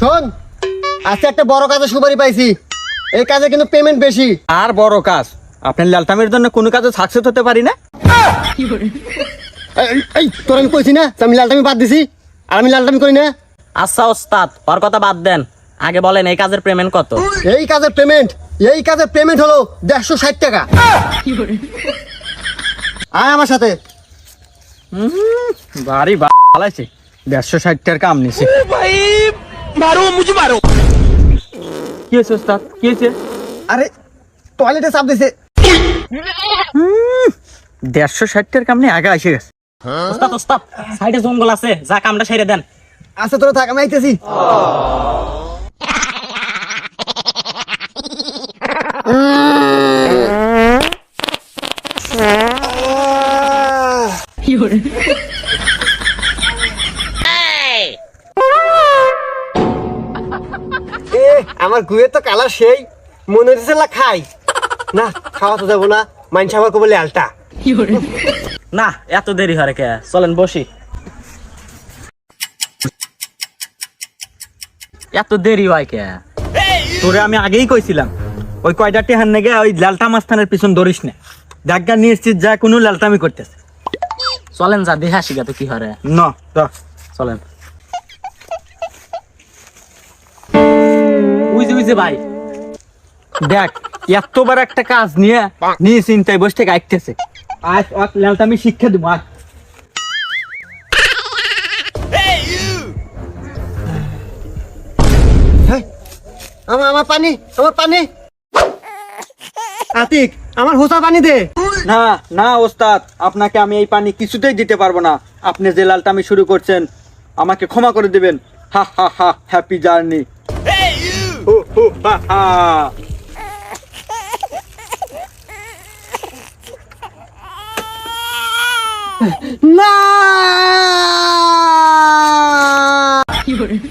শোন আজকে একটা বড় কাজে সুপারি পাইছি। এই কাজে কিন্তু পেমেন্ট বেশি। আর বড় কাজ? আপনার লালটামের জন্য কোনো কাজে সাকসেস হতে পারি না? এই, এই তোর আমি কইছি না যে আমি লালটামি বাদ দিছি আর আমি লালটামি করি না। আচ্ছা ওস্তাদ ওর কথা বাদ দেন। আগে বলেন এই কাজের পেমেন্ট কত? এই কাজের পেমেন্ট এই কাজের পেমেন্ট হলো দেড়শো ষাট টাকা। আয় আমার সাথে। বাড়ি দেড়শো ষাট টাকার কাম নিছে। কি হয়েছে ওস্তাদ? কি হয়েছে? আরে টয়লেটে চাপ দিছে। দেড়শো ষাট টাকার কাম নিয়ে আগে এসে গেছে। ওস্তাদ ওস্তাদ সাইডে জঙ্গল আছে। যা কামটা সেরে দেন। আচ্ছা তোরা থাক আমি আইতেছি। এ আমার গুয়ে তো কালার সেই। মনে হচ্ছে না খাই। না খাওয়া তো যাব না। মাইন সাবার কবলে আলটা না এত দেরি হয় কে? চলেন বসি। এত দেরি হয় কে? তোরে আমি আগেই কইছিলাম। ওই কয়টা টেহান নেগে ওই লালটা মাস্তানের পিছন ধরিস না। দেখা নিশ্চিত যা কোনো লালটামি করতেছে। চলেন যা দেখে আসি গা তো কি হরে ন। চলেন। বুঝে ভাই। দেখ এতবার একটা কাজ নিয়ে নিয়ে চিন্তায় বসে থেকে আইতেছে। আজ ওকে লালটামি শিক্ষা দিব আজ। আমার আমার পানি আমার পানি। আতিক আমার হোসা পানি দে। না না ওস্তাদ আপনাকে আমি এই পানি কিছুতেই দিতে পারব না। আপনি যে লালটামি শুরু করছেন আমাকে ক্ষমা করে দিবেন। হা হা হা হ্যাপি জার্নি না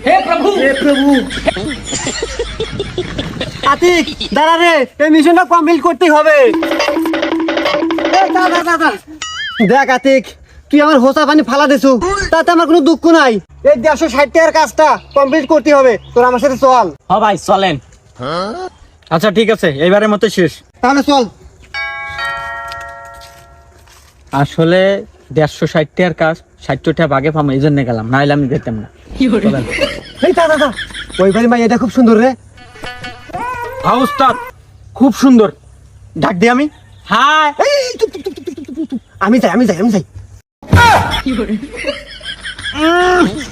হে প্রভু! হে প্রভু! আতিক দাঁড়া রে এই মিশনটা কমপ্লিট করতেই হবে। দেখ আতিক তুই আমার হোসা পানি ফালা দিছু তাতে আমার কোনো দুঃখ নাই। এই দেড়শো ষাট টাকার কাজটা কমপ্লিট করতে হবে তোর আমার সাথে চল। হ ভাই চলেন। আচ্ছা ঠিক আছে এইবারের মতো শেষ। তাহলে চল। আসলে দেড়শো ষাট টাকার কাজ ষাটটা বাগে পাবো এই জন্য গেলাম নাহলে আমি যেতাম না। এই দাদা দাদা ওই বাড়ি মাই এটা খুব সুন্দর রে। হ্যাঁ উস্তাদ খুব সুন্দর। ডাক দি আমি। হ্যাঁ। আমি যাই আমি যাই আমি যাই।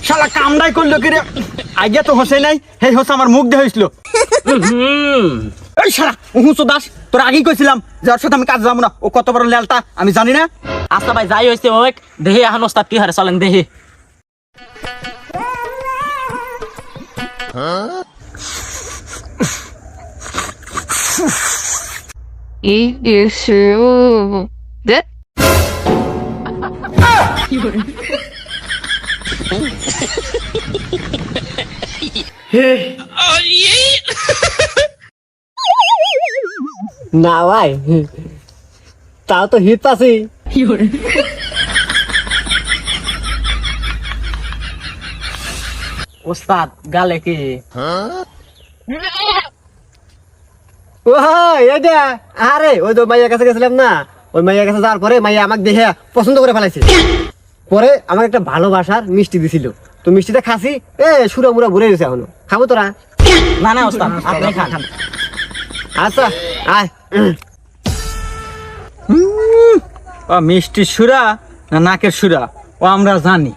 শালা কামড়াই করল কি রে আগে তো নাই হে হোসে আমার মুখ দেহ হয়েছিল এই শালা উহুসু দাস তোর আগেই কইছিলাম যে ওর সাথে আমি কাজ যাব না। ও কত বড় আমি জানি না। আস্তা ভাই যাই হয়েছে ওয়েক দেহে এখন ওস্তাদ কি হারে চলেন দেহে। এই দেশে না ভাই তাও তো হিট পাছি ওস্তাদ গালে কি ও এটা আরে ওই তো মাইয়ার কাছে গেছিলাম না ওই মাইয়ার কাছে যাওয়ার পরে মাইয়া আমাকে দেখে পছন্দ করে ফেলাইছে। পরে আমাকে একটা ভালোবাসার মিষ্টি দিছিল। তো মিষ্টিটা খাসি এ সুরা মুরা ঘুরে গেছে এখনও। খাব তোরা? না না ওস্তাদ আপনি খান। আচ্ছা আয়। ও মিষ্টি সুরা না নাকের সুরা? ও আমরা জানি।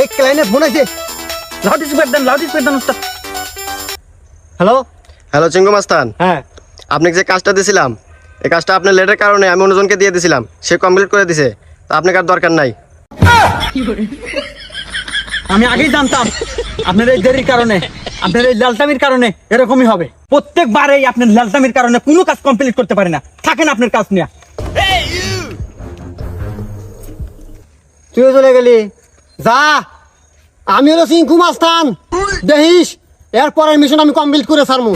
এই ক্লাইনে ফোন আছে। লাউড স্পিকার দেন লাউড স্পিকার দেন উস্তাদ হ্যালো? হ্যালো চিঙ্গু মাস্তান। হ্যাঁ। আপনাকে যে কাজটা দিয়েছিলাম এই কাজটা আপনার লেটের কারণে আমি অন্যজনকে দিয়ে দিয়েছিলাম সে কমপ্লিট করে দিছে তা আপনাকে আর দরকার নাই। আমি আগেই জানতাম আপনার এই দেরির কারণে আপনার এই লালটামির কারণে এরকমই হবে। প্রত্যেকবারেই আপনার লালটামির কারণে কোনো কাজ কমপ্লিট করতে পারে না। থাকেন আপনার কাজ নিয়ে। তুইও চলে গেলি। যা আমি হলো সিংকু মাস্তান। দেখিস এরপরের মিশন আমি কমপ্লিট করে সারমু